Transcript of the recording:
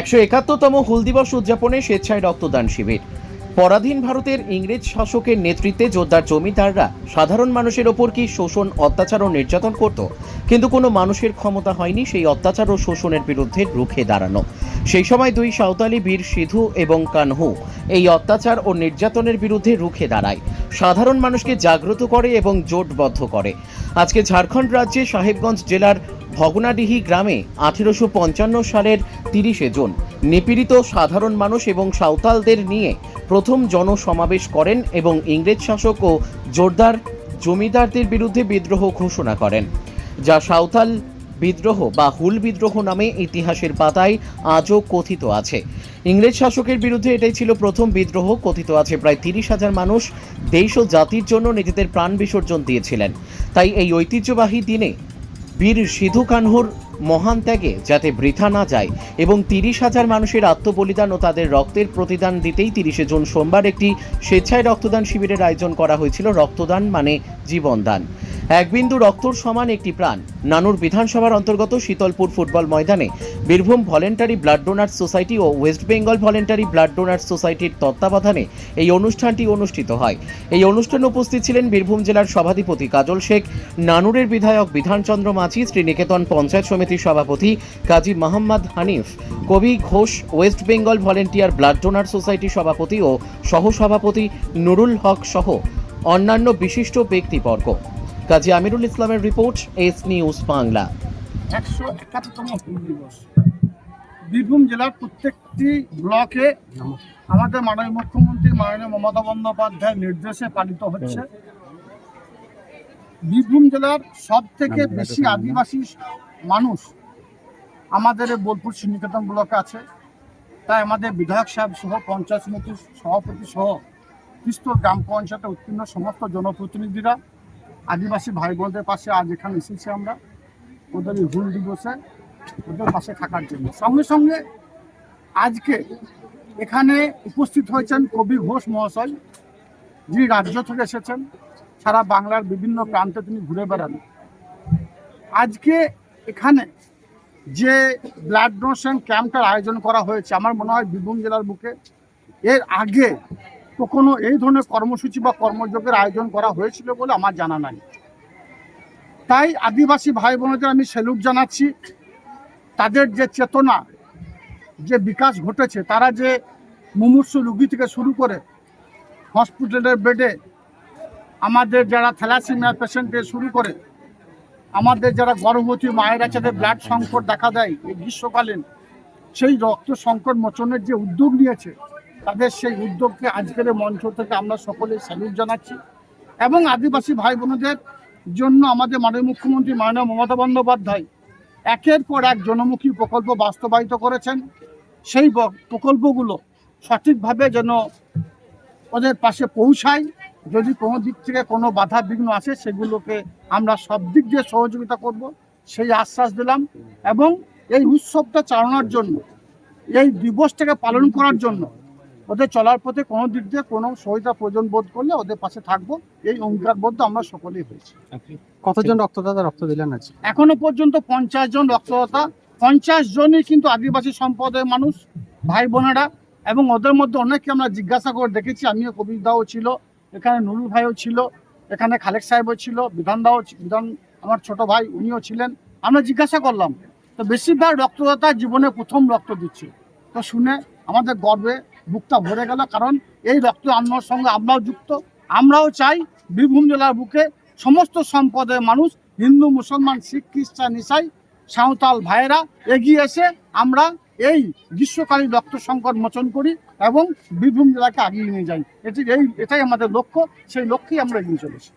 একশো একাত্তরতম হুল দিবস উদযাপনে স্বেচ্ছায় রক্তদান শিবির। পরাধীন ভারতের ইংরেজ শাসকের নেতৃত্বে যোদ্ধার জমিদাররা সাধারণ মানুষের ওপর কি শোষণ, অত্যাচার ও নির্যাতন করত? কিন্তু কোনো মানুষের ক্ষমতা হয়নি সেই অত্যাচার ও শোষণের বিরুদ্ধে রুখে দাঁড়ানো। সেই সময় দুই সাঁওতালি বীর সিধু এবং কানহু এই অত্যাচার ও নির্যাতনের বিরুদ্ধে রুখে দাঁড়ায়। সাধারণ মানুষকে জাগ্রত করে এবং জোটবদ্ধ করে। আজকে ঝাড়খণ্ড রাজ্যে সাহেবগঞ্জ জেলার ভগনাডিহি গ্রামে আঠেরোশো পঞ্চান্ন সালের তিরিশে জুন নিপীড়িত সাধারণ মানুষ এবং সাঁওতালদের নিয়ে প্রথম জনসমাবেশ করেন এবং ইংরেজ শাসক ও জোরদার জমিদারদের বিরুদ্ধে বিদ্রোহ ঘোষণা করেন, যা সাঁওতাল বিদ্রোহ বা হুল বিদ্রোহ নামে ইতিহাসের পাতায় আজও কথিত আছে। ইংরেজ শাসকের বিরুদ্ধে এটাই ছিল প্রথম বিদ্রোহ, কথিত আছে প্রায় তিরিশ হাজার মানুষ দেশ ও জাতির জন্য নিজেদের প্রাণ বিসর্জন দিয়েছিলেন। তাই এই ঐতিহ্যবাহী দিনে বীর সিধু কানহুর মহান ত্যাগে যাতে বৃথা না যায় এবং তিরিশ হাজার মানুষের আত্মবলিদান ও তাদের রক্তের প্রতিদান দিতেই তিরিশে জুন সোমবার একটি স্বেচ্ছায় রক্তদান শিবিরের আয়োজন করা হয়েছিল রক্তদান মানে জীবনদান। এক বিন্দু রক্তর সমান একটি প্রাণ। নানুর বিধানসভার অন্তর্গত শীতলপুর ফুটবল ময়দানে Birbhum voluntary blood donor society ও West Bengal voluntary blood donor সোসাইটির তত্ত্বাবধানে এই অনুষ্ঠানটি অনুষ্ঠিত হয়। এই অনুষ্ঠানে উপস্থিত ছিলেন বীরভূম জেলার সভাধিপতি কাজল শেখ, নানুরের বিধায়ক বিধানচন্দ্র মাঝি, শ্রীনিকেতন পঞ্চায়েত সমিতির সভাপতি Kazi Mohammad Hanif, Kabi Ghosh, West Bengal volunteer blood donor সোসাইটির সভাপতি ও সহসভাপতি নুরুল হক সহ অন্যান্য বিশিষ্ট ব্যক্তিবর্গ। কাজী আমিরুল ইসলামের রিপোর্ট এস নিউজ বাংলা। একশো একাত্তরতম হুল দিবস। বীরভূম জেলার প্রত্যেকটি ব্লকে আমাদের মাননীয় মুখ্যমন্ত্রী মাননীয় মমতা বন্দ্যোপাধ্যায়ের নির্দেশে পালিত হচ্ছে। বীরভূম জেলার সব থেকে বেশি আদিবাসী মানুষ আমাদের বোলপুর সিন্ডিকেতন ব্লকে আছে। তাই আমাদের বিধায়ক সাহেব সহ পঞ্চায়েত সমিতির সভাপতি সহ তিস্তর গ্রাম পঞ্চায়েতে উত্তীর্ণ সমস্ত জনপ্রতিনিধিরা আদিবাসী ভাই বোনদের পাশে আজ এখানে এসেছি আমরা। ওদের হুল দিবসে, ওদের পাশে থাকার জন্য। সঙ্গে সঙ্গে আজকে এখানে উপস্থিত হয়েছেন কবি ঘোষ মহাশয়, যিনি রাজ্য থেকে এসেছেন। সারা বাংলার বিভিন্ন প্রান্তে তিনি ঘুরে বেড়ান। আজকে এখানে যে ব্লাড ডোনেশন ক্যাম্পটার আয়োজন করা হয়েছে, আমার মনে হয় বীরভূম জেলার বুকে, এর আগে কখনো এই ধরনের কর্মসূচি বা কর্মযোগের আয়োজন করা হয়েছিল বলে আমার জানা নাই। তাই আদিবাসী ভাই বোনদের আমি স্যালুট জানাচ্ছি। তাদের যে চেতনা, যে বিকাশ ঘটেছে, তারা যে মুমূর্ষু রুগী থেকে শুরু করে হসপিটালের বেডে আমাদের যারা থ্যালাসিমিয়া পেশেন্ট থেকে শুরু করে আমাদের যারা গর্ভবতী মায়েরা যাদের ব্লাড সংকট দেখা দেয় এই গ্রীষ্মকালীন সেই রক্ত সংকট মোচনের যে উদ্যোগ নিয়েছে তাদের সেই উদ্যোগকে আজকের মঞ্চ থেকে আমরা সকলে স্যালুট জানাচ্ছি। এবং আদিবাসী ভাই বোনদের জন্য আমাদের মাননীয় মুখ্যমন্ত্রী মাননীয় মমতা বন্দ্যোপাধ্যায় একের পর এক জনমুখী প্রকল্প বাস্তবায়িত করেছেন। সেই প্রকল্পগুলো সঠিকভাবে যেন ওদের পাশে পৌঁছায়। যদি কোনো দিক থেকে কোনো বাধা বিঘ্ন আসে, সেগুলোকে আমরা সব দিক দিয়ে সহযোগিতা করব, সেই আশ্বাস দিলাম। এবং এই উৎসবটা চালানোর জন্য, এই দিবসটাকে পালন করার জন্য ওদের চলার পথে কোনো দিক দিয়ে কোনো সহায়তা প্রয়োজন বোধ করলে ওদের পাশে থাকব। এই অঙ্গীকারবদ্ধ আমরা সকলেই হয়েছি। কতজন রক্তদাতা রক্ত দিলেন আজ এখনও পর্যন্ত পঞ্চাশ জন রক্তদাতা। পঞ্চাশ জনই কিন্তু আদিবাসী সম্প্রদায়ের মানুষ ভাই বোনেরা এবং ওদের মধ্যে অনেককে আমরা জিজ্ঞাসা করে দেখেছি। আমিও কবিরদাও ছিল এখানে নুরুল ভাইও ছিল এখানে খালেক সাহেবও ছিল বিধানদাও বিধান আমার ছোট ভাই উনিও ছিলেন। আমরা জিজ্ঞাসা করলাম তো বেশিরভাগ রক্তদাতা জীবনে প্রথম রক্ত দিচ্ছে। তো শুনে আমাদের গর্বে বুকটা ভরে গেল, কারণ এই রক্ত আন্দোলনের সঙ্গে আমরাও যুক্ত। আমরাও চাই বীরভূম জেলার বুকে সমস্ত সম্পদের মানুষ, হিন্দু, মুসলমান, শিখ, খ্রিস্টান, ইসাই, সাঁওতাল ভাইয়েরা এগিয়ে এসে আমরা এই গ্রীষ্মকালীন রক্ত সংকট মোচন করি এবং বীরভূম জেলাকে আগিয়ে নিয়ে যাই। এটি এই, এটাই আমাদের লক্ষ্য, সেই লক্ষ্যেই আমরা এগিয়ে চলেছি।